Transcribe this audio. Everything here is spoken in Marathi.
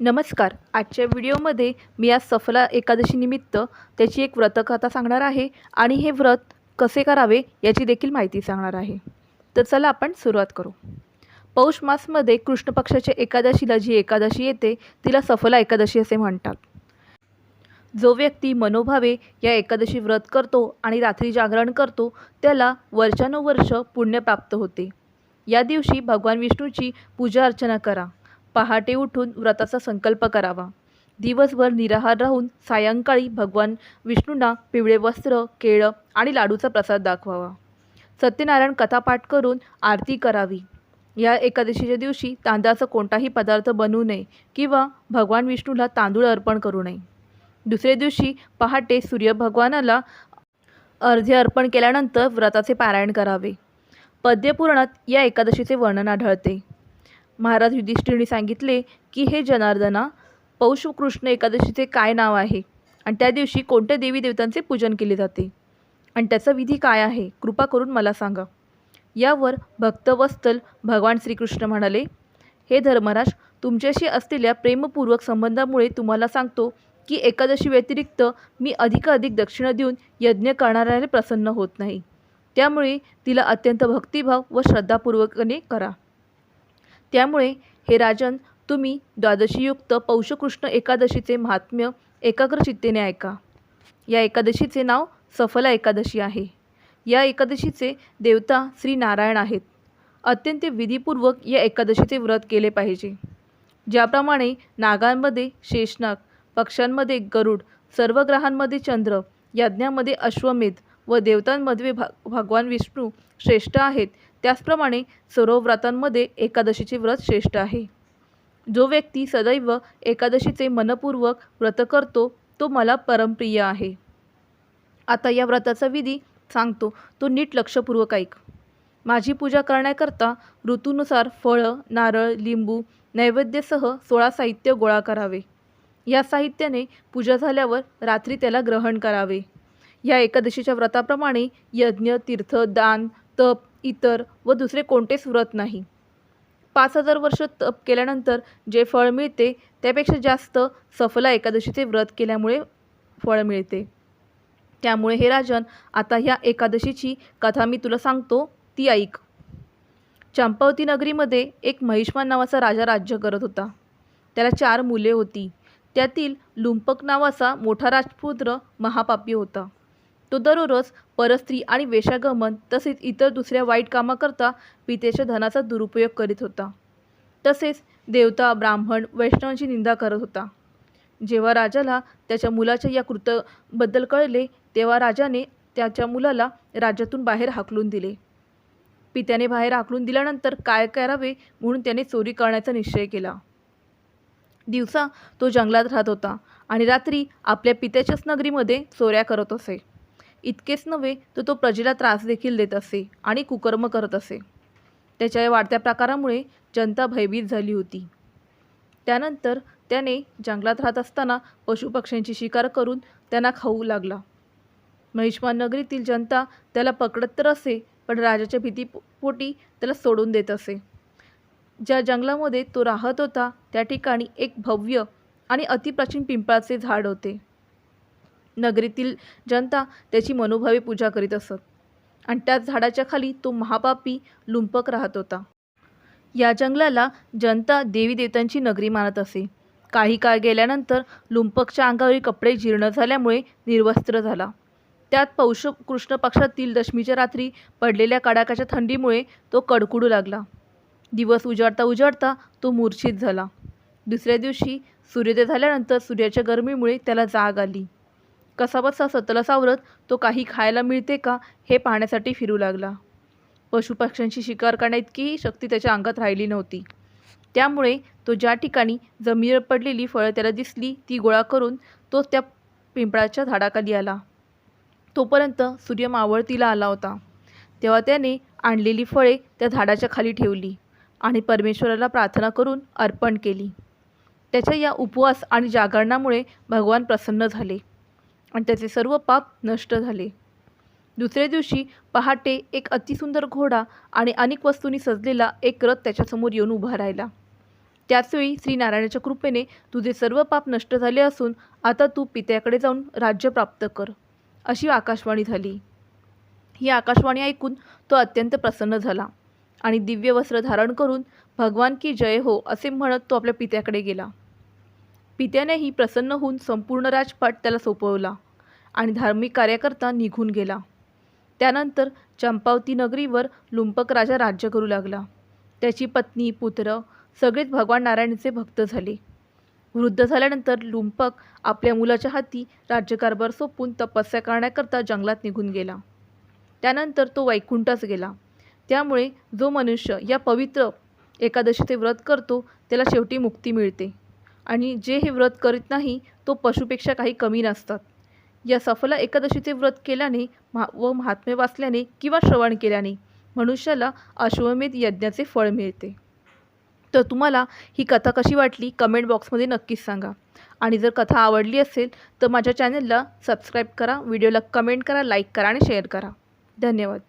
नमस्कार. आजच्या व्हिडिओमध्ये मी आज सफला एकादशीनिमित्त त्याची एक व्रतकथा सांगणार आहे आणि हे व्रत कसे करावे याची देखील माहिती सांगणार आहे. तर चला आपण सुरुवात करू. पौष मासमध्ये कृष्ण पक्षाच्या एकादशीला जी एकादशी येते तिला सफला एकादशी असे म्हणतात. जो व्यक्ती मनोभावे या एकादशी व्रत करतो आणि रात्री जागरण करतो त्याला वर्षानुवर्ष पुण्य प्राप्त होते. या दिवशी भगवान विष्णूची पूजा अर्चना करा. पहाटे उठून व्रताचा संकल्प करावा. दिवसभर निराहार राहून सायंकाळी भगवान विष्णूंना पिवळे वस्त्र केळं आणि लाडूचा प्रसाद दाखवावा. सत्यनारायण कथापाठ करून आरती करावी. या एकादशीच्या दिवशी तांदळाचा कोणताही पदार्थ बनवू नये किंवा भगवान विष्णूला तांदूळ अर्पण करू नये. दुसऱ्या दिवशी पहाटे सूर्यभगवानाला अर्धे अर्पण केल्यानंतर व्रताचे पारायण करावे. पद्यपुराणात या एकादशीचे वर्णन आढळते. महाराज युधिष्ठिरने सांगितले की हे जनार्दना पौष कृष्ण एकादशीचे काय नाव आहे? आणि त्या दिवशी कोणत्या देवी देवतांचे पूजन केले जाते? आणि त्याचा विधी काय आहे? कृपा करून मला सांगा. यावर भक्तवत्सल भगवान श्रीकृष्ण म्हणाले हे धर्मराज तुमच्याशी असलेल्या प्रेमपूर्वक संबंधामुळे तुम्हाला सांगतो की एकादशी व्यतिरिक्त मी अधिकाधिक दक्षिणा देऊन यज्ञ करणाऱ्याने प्रसन्न होत नाही. त्यामुळे तिला अत्यंत भक्तिभाव व श्रद्धापूर्वकने करा. त्यामुळे हे राजन तुम्ही द्वादशीयुक्त पौषकृष्ण एकादशीचे महात्म्य एकाग्र चित्तेने ऐका. या एकादशीचे नाव सफला एकादशी आहे. या एकादशीचे देवता श्री नारायण आहेत. अत्यंत विधीपूर्वक या एकादशीचे व्रत केले पाहिजे. ज्याप्रमाणे नागांमध्ये शेषनाग पक्ष्यांमध्ये गरुड सर्व ग्रहांमध्ये चंद्र यज्ञामध्ये अश्वमेध व देवतांमध्ये भा भगवान विष्णू श्रेष्ठ आहेत त्याचप्रमाणे सर्व व्रतांमध्ये एकादशीचे व्रत श्रेष्ठ आहे. जो व्यक्ती सदैव एकादशीचे मनपूर्वक व्रत करतो तो मला परमप्रिय आहे. आता या व्रताचा विधी सांगतो. तो नीट लक्षपूर्वक ऐक. माझी पूजा करण्याकरता ऋतूनुसार फळं नारळ लिंबू नैवेद्यसह सोळा साहित्य गोळा करावे. या साहित्याने पूजा झाल्यावर रात्री त्याला ग्रहण करावे. या एकादशीच्या व्रताप्रमाणे यज्ञ तीर्थ दान तप इतर व दुसरे कोणतेच व्रत नाही. पाच हजार वर्ष तप केल्यानंतर जे फळ मिळते त्यापेक्षा जास्त सफला एकादशीचे व्रत केल्यामुळे फळ मिळते. त्यामुळे हे राजन आता ह्या एकादशीची कथा मी तुला सांगतो ती ऐक. चंपावती नगरीमध्ये एक महिष्मान नावाचा राजा राज्य करत होता. त्याला चार मुले होती. त्यातील लुंपक नावाचा मोठा राजपुत्र महापापी होता. तो दररोज परस्त्री आणि वेशागमन तसेच इतर दुसऱ्या वाईट कामाकरता पितेच्या धनाचा दुरुपयोग करीत होता. तसेच देवता ब्राह्मण वैष्णवांची निंदा करत होता. जेव्हा राजाला त्याच्या मुलाच्या या कृतबद्दल कळले तेव्हा राजाने त्याच्या मुलाला राज्यातून बाहेर हाकलून दिले. पित्याने बाहेर हाकलून दिल्यानंतर काय करावे म्हणून त्याने चोरी करण्याचा निश्चय केला. दिवसा तो जंगलात राहत होता आणि रात्री आपल्या पित्याच्याच नगरीमध्ये चोऱ्या करत असे. इतकेच नव्हे तर तो प्रजेला त्रास देखील देत असे आणि कुकर्म करत असे. त्याच्या या वाढत्या प्रकारामुळे जनता भयभीत झाली होती. त्यानंतर त्याने जंगलात राहत असताना पशुपक्ष्यांची शिकार करून त्यांना खाऊ लागला. महिष्मान नगरीतील जनता त्याला पकडत तर असे पण राजाच्या भीतीपोटी त्याला सोडून देत असे. ज्या जंगलामध्ये तो राहत होता त्या ठिकाणी एक भव्य आणि अतिप्राचीन पिंपळाचे झाड होते. नगरीतील जनता त्याची मनोभावे पूजा करीत असत. आणि त्याच झाडाच्या खाली तो महापापी लुंपक राहत होता. या जंगलाला जनता देवी देवतांची नगरी मानत असे. काही काळ गेल्यानंतर लुंपकच्या अंगावरील कपडे जीर्ण झाल्यामुळे निर्वस्त्र झाला. त्यात पौष कृष्ण पक्षातील दशमीच्या रात्री पडलेल्या कडाक्याच्या थंडीमुळे तो कडकुडू लागला. दिवस उजाडता उजाडता तो मूर्छित झाला. दुसऱ्या दिवशी सूर्योदय झाल्यानंतर सूर्याच्या गरमीमुळे त्याला जाग आली. कसाबसा सतला सावरत तो काही खायला मिळते का हे पाहण्यासाठी फिरू लागला. पशुपक्ष्यांची शिकार करण्याइतकीही शक्ती त्याच्या अंगात राहिली नव्हती. त्यामुळे तो ज्या ठिकाणी जमिनीवर पडलेली फळं त्याला दिसली ती गोळा करून तो त्या पिंपळाच्या झाडाखाली आला. तोपर्यंत सूर्य मावळतीला आला होता. तेव्हा त्याने आणलेली फळे त्या झाडाच्या खाली ठेवली आणि परमेश्वराला प्रार्थना करून अर्पण केली. त्याच्या या उपवास आणि जागरणामुळे भगवान प्रसन्न झाले. आणि त्याचे सर्व पाप नष्ट झाले. दुसऱ्या दिवशी पहाटे एक अतिसुंदर घोडा आणि अनेक वस्तूंनी सजलेला एक रथ त्याच्यासमोर येऊन उभा राहिला. त्याचवेळी श्रीनारायणाच्या कृपेने तुझे सर्व पाप नष्ट झाले असून आता तू पित्याकडे जाऊन राज्य प्राप्त कर अशी आकाशवाणी झाली. ही आकाशवाणी ऐकून तो अत्यंत प्रसन्न झाला आणि दिव्य वस्त्र धारण करून भगवान की जय हो असे म्हणत तो आपल्या पित्याकडे गेला. पित्यानेही प्रसन्न होऊन संपूर्ण राजपाट त्याला सोपवला आणि धार्मिक कार्याकरता निघून गेला. त्यानंतर चंपावती नगरीवर लुंपक राजा राज्य करू लागला. त्याची पत्नी पुत्र सगळेच भगवान नारायणचे भक्त झाले. वृद्ध झाल्यानंतर लुंपक आपल्या मुलाच्या हाती राज्यकारभार सोपून तपस्या करण्याकरता जंगलात निघून गेला. त्यानंतर तो वैकुंठास गेला. त्यामुळे जो मनुष्य या पवित्र एकादशीचे व्रत करतो त्याला शेवटी मुक्ती मिळते. आणि जे हे व्रत करीत नाही तो पशुपेक्षा काही कमी नसतात. या सफला एकादशीचे व्रत केल्याने महा व महात्म्य वाचल्याने किंवा श्रवण केल्याने मनुष्याला अश्वमेध यज्ञाचे फळ मिळते. तर तुम्हाला ही कथा कशी वाटली? कमेंट बॉक्समध्ये नक्कीच सांगा. आणि जर कथा आवडली असेल तर माझ्या चॅनलला सबस्क्राईब करा व्हिडिओला कमेंट करा लाईक करा आणि शेअर करा. धन्यवाद.